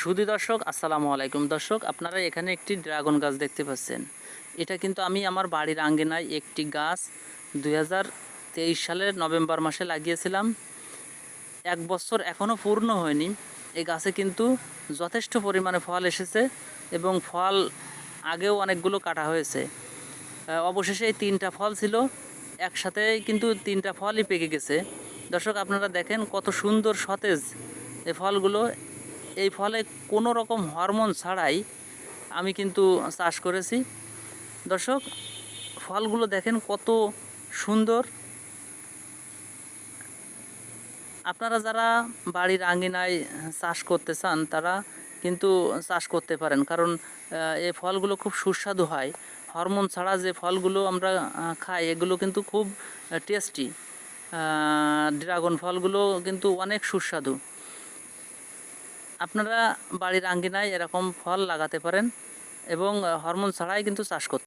সুধী দর্শক, আসসালামু আলাইকুম। দর্শক, আপনারা এখানে একটি ড্রাগন গাছ দেখতে পাচ্ছেন। এটা কিন্তু আমি আমার বাড়ির আঙ্গিনায় একটি গাছ দু হাজার তেইশ সালের নভেম্বর মাসে লাগিয়েছিলাম। এক বছর এখনও পূর্ণ হয়নি। এই গাছে কিন্তু যথেষ্ট পরিমাণে ফল এসেছে এবং ফল আগেও অনেকগুলো কাটা হয়েছে। অবশেষে এই তিনটা ফল ছিল। একসাথে কিন্তু তিনটা ফলই পেকে গেছে। দর্শক, আপনারা দেখেন কত সুন্দর সতেজ এই ফলগুলো। এই ফলে কোনো রকম হরমোন ছাড়াই আমি কিন্তু চাষ করেছি। দর্শক, ফলগুলো দেখেন কত সুন্দর। আপনারা যারা বাড়ির আঙ্গিনায় চাষ করতে চান, তারা কিন্তু চাষ করতে পারেন। কারণ এই ফলগুলো খুব সুস্বাদু হয়। হরমোন ছাড়া যে ফলগুলো আমরা খাই, এগুলো কিন্তু খুব টেস্টি ড্রাগন ফলগুলো কিন্তু অনেক সুস্বাদু। আপনারা বাড়ির আঙ্গিনায় এরকম ফল লাগাতে পারেন এবং হরমোন ছাড়াই কিন্তু চাষ করতে